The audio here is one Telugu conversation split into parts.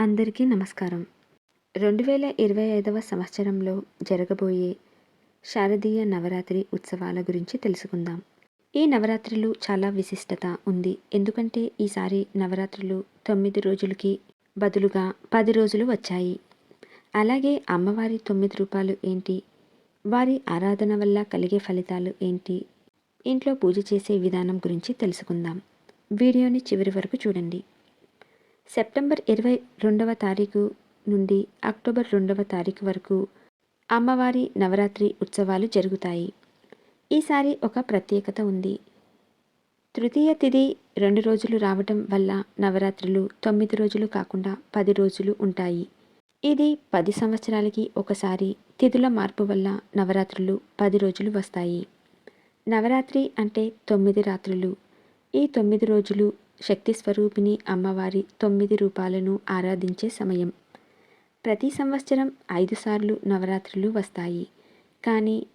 అందరికీ నమస్కారం. రెండు వేల ఇరవై ఐదవ సంవత్సరంలో జరగబోయే శారదీయ నవరాత్రి ఉత్సవాల గురించి తెలుసుకుందాం. ఈ నవరాత్రులు చాలా విశిష్టత ఉంది. ఎందుకంటే ఈసారి నవరాత్రులు తొమ్మిది రోజులకి బదులుగా పది రోజులు వచ్చాయి. అలాగే అమ్మవారి తొమ్మిది రూపాలు ఏంటి? వారి ఆరాధన వల్ల కలిగే ఫలితాలు ఏంటి? ఇంట్లో పూజ చేసే విధానం గురించి తెలుసుకుందాం. వీడియోని చివరి వరకు చూడండి. సెప్టెంబర్ ఇరవై రెండవ తారీఖు నుండి అక్టోబర్ రెండవ తారీఖు వరకు అమ్మవారి నవరాత్రి ఉత్సవాలు జరుగుతాయి. ఈసారి ఒక ప్రత్యేకత ఉంది. తృతీయ తిథి రెండు రోజులు రావటం వల్ల నవరాత్రులు తొమ్మిది రోజులు కాకుండా పది రోజులు ఉంటాయి. ఇది పది సంవత్సరాలకి ఒకసారి తిథుల మార్పు వల్ల నవరాత్రులు పది రోజులు వస్తాయి. నవరాత్రి అంటే తొమ్మిది రాత్రులు. ఈ తొమ్మిది రోజులు శక్తి స్వరూపిణి అమ్మవారి తొమ్మిది రూపాలను ఆరాధించే సమయం. ప్రతి సంవత్సరం ఐదు సార్లు నవరాత్రులు వస్తాయి. కానీ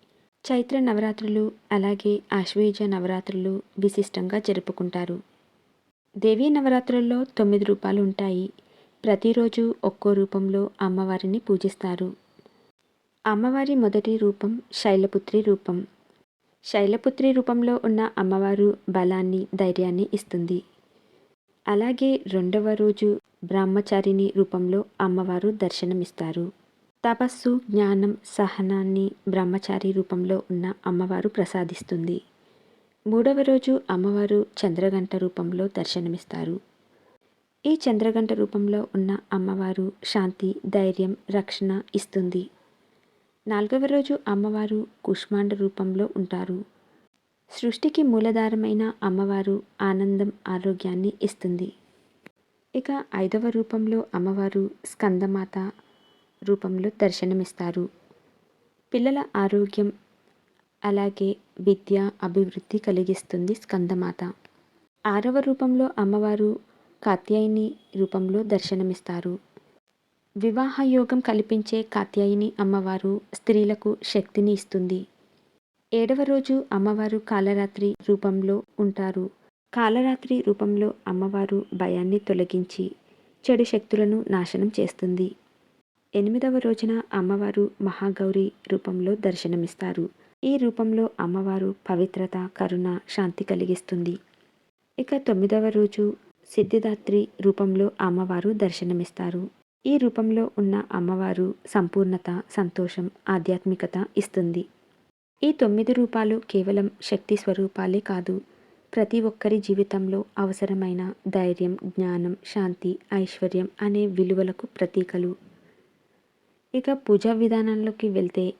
చైత్ర నవరాత్రులు అలాగే ఆశ్వేజ నవరాత్రులు విశిష్టంగా జరుపుకుంటారు. దేవీ నవరాత్రుల్లో తొమ్మిది రూపాలు ఉంటాయి. ప్రతిరోజు ఒక్కో రూపంలో అమ్మవారిని పూజిస్తారు. అమ్మవారి మొదటి రూపం శైలపుత్రి రూపం. శైలపుత్రి రూపంలో ఉన్న అమ్మవారు బలాన్ని ధైర్యాన్ని ఇస్తుంది. అలాగే రెండవ రోజు బ్రహ్మచారిణి రూపంలో అమ్మవారు దర్శనమిస్తారు. తపస్సు జ్ఞానం సహనాన్ని బ్రహ్మచారి రూపంలో ఉన్న అమ్మవారు ప్రసాదిస్తుంది. మూడవ రోజు అమ్మవారు చంద్రగంట రూపంలో దర్శనమిస్తారు. ఈ చంద్రగంట రూపంలో ఉన్న అమ్మవారు శాంతి ధైర్యం రక్షణ ఇస్తుంది. నాలుగవ రోజు అమ్మవారు కుష్మాండ రూపంలో ఉంటారు. సృష్టికి మూలధారమైన అమ్మవారు ఆనందం ఆరోగ్యాన్ని ఇస్తుంది. ఇక ఐదవ రూపంలో అమ్మవారు స్కందమాత రూపంలో దర్శనమిస్తారు. పిల్లల ఆరోగ్యం అలాగే విద్య అభివృద్ధి కలిగిస్తుంది స్కందమాత. ఆరవ రూపంలో అమ్మవారు కాత్యాయిని రూపంలో దర్శనమిస్తారు. వివాహ యోగం కల్పించే కాత్యాయిని అమ్మవారు స్త్రీలకు శక్తిని ఇస్తుంది. ఏడవ రోజు అమ్మవారు కాలరాత్రి రూపంలో ఉంటారు. కాలరాత్రి రూపంలో అమ్మవారు భయాన్ని తొలగించి చెడు శక్తులను నాశనం చేస్తుంది. ఎనిమిదవ రోజున అమ్మవారు మహాగౌరి రూపంలో దర్శనమిస్తారు. ఈ రూపంలో అమ్మవారు పవిత్రత కరుణ శాంతి కలిగిస్తుంది. ఇక తొమ్మిదవ రోజు సిద్ధిదాత్రి రూపంలో అమ్మవారు దర్శనమిస్తారు. ఈ రూపంలో ఉన్న అమ్మవారు సంపూర్ణత సంతోషం ఆధ్యాత్మికత ఇస్తుంది. ఈ తొమ్మిది రూపాలు కేవలం శక్తి స్వరూపాలే కాదు. ప్రతి ఒక్కరి జీవితంలో అవసరమైన ధైర్యం జ్ఞానం శాంతి ఐశ్వర్యం అనే విలువలకు ప్రతీకలు. ఇక పూజా విధానంలోకి వెళ్తే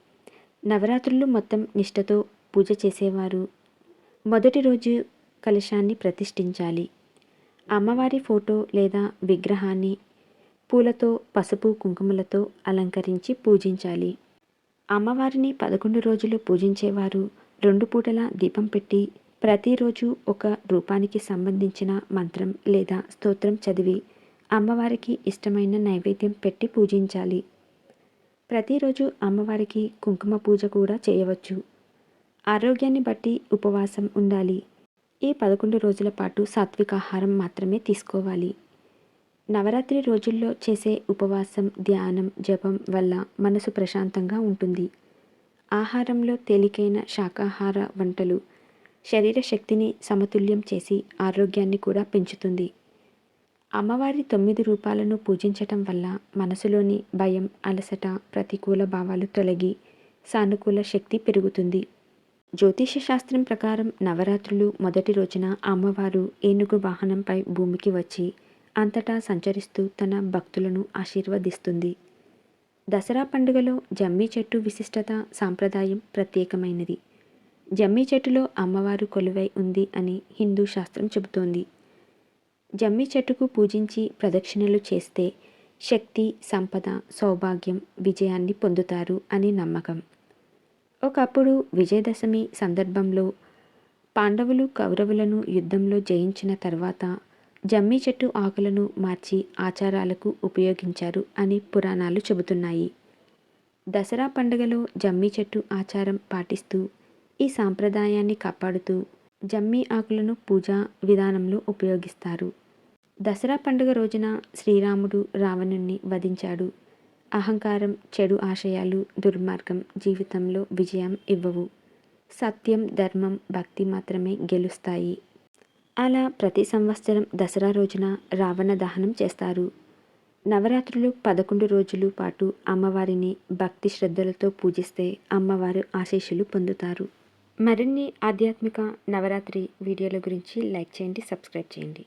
నవరాత్రులు మొత్తం నిష్టతో పూజ చేసేవారు. మొదటి రోజు కలశాన్ని ప్రతిష్ఠించాలి. అమ్మవారి ఫోటో లేదా విగ్రహాన్ని పూలతో పసుపు కుంకుమలతో అలంకరించి పూజించాలి. అమ్మవారిని పదకొండు రోజులు పూజించేవారు. రెండు పూటల దీపం పెట్టి ప్రతిరోజు ఒక రూపానికి సంబంధించిన మంత్రం లేదా స్తోత్రం చదివి అమ్మవారికి ఇష్టమైన నైవేద్యం పెట్టి పూజించాలి. ప్రతిరోజు అమ్మవారికి కుంకుమ పూజ కూడా చేయవచ్చు. ఆరోగ్యాన్ని బట్టి ఉపవాసం ఉండాలి. ఈ పదకొండు రోజుల పాటు సాత్వికాహారం మాత్రమే తీసుకోవాలి. నవరాత్రి రోజుల్లో చేసే ఉపవాసం ధ్యానం జపం వల్ల మనసు ప్రశాంతంగా ఉంటుంది. ఆహారంలో తేలికైన శాకాహార వంటలు శరీర శక్తిని సమతుల్యం చేసి ఆరోగ్యాన్ని కూడా పెంచుతుంది. అమ్మవారి తొమ్మిది రూపాలను పూజించటం వల్ల మనసులోని భయం అలసట ప్రతికూల భావాలు తొలగి సానుకూల శక్తి పెరుగుతుంది. జ్యోతిష శాస్త్రం ప్రకారం నవరాత్రులు మొదటి రోజున అమ్మవారు ఏనుగు వాహనంపై భూమికి వచ్చి అంతటా సంచరిస్తూ తన భక్తులను ఆశీర్వదిస్తుంది. దసరా పండుగలో జమ్మి చెట్టు విశిష్టత సాంప్రదాయం ప్రత్యేకమైనది. జమ్మి చెట్టులో అమ్మవారు కొలువై ఉంది అని హిందూ శాస్త్రం చెబుతోంది. జమ్మి చెట్టుకు పూజించి ప్రదక్షిణలు చేస్తే శక్తి సంపద సౌభాగ్యం విజయాన్ని పొందుతారు అని నమ్మకం. ఒకప్పుడు విజయదశమి సందర్భంలో పాండవులు కౌరవులను యుద్ధంలో జయించిన తర్వాత జమ్మి చెట్టు ఆకులను మార్చి ఆచారాలకు ఉపయోగించారు అని పురాణాలు చెబుతున్నాయి. దసరా పండుగలో జమ్మి చెట్టు ఆచారం పాటిస్తూ ఈ సాంప్రదాయాన్ని కాపాడుతూ జమ్మి ఆకులను పూజా విధానంలో ఉపయోగిస్తారు. దసరా పండుగ రోజున శ్రీరాముడు రావణుణ్ణి వధించాడు. అహంకారం చెడు ఆశయాలు దుర్మార్గం జీవితంలో విజయం ఇవ్వవు. సత్యం ధర్మం భక్తి మాత్రమే గెలుస్తాయి. అలా ప్రతి సంవత్సరం దసరా రోజున రావణ దహనం చేస్తారు. నవరాత్రులు పదకొండు రోజులు పాటు అమ్మవారిని భక్తి శ్రద్ధలతో పూజిస్తే అమ్మవారు ఆశీస్సులు పొందుతారు. మరిన్ని ఆధ్యాత్మిక నవరాత్రి వీడియోల గురించి లైక్ చేయండి సబ్స్క్రైబ్ చేయండి.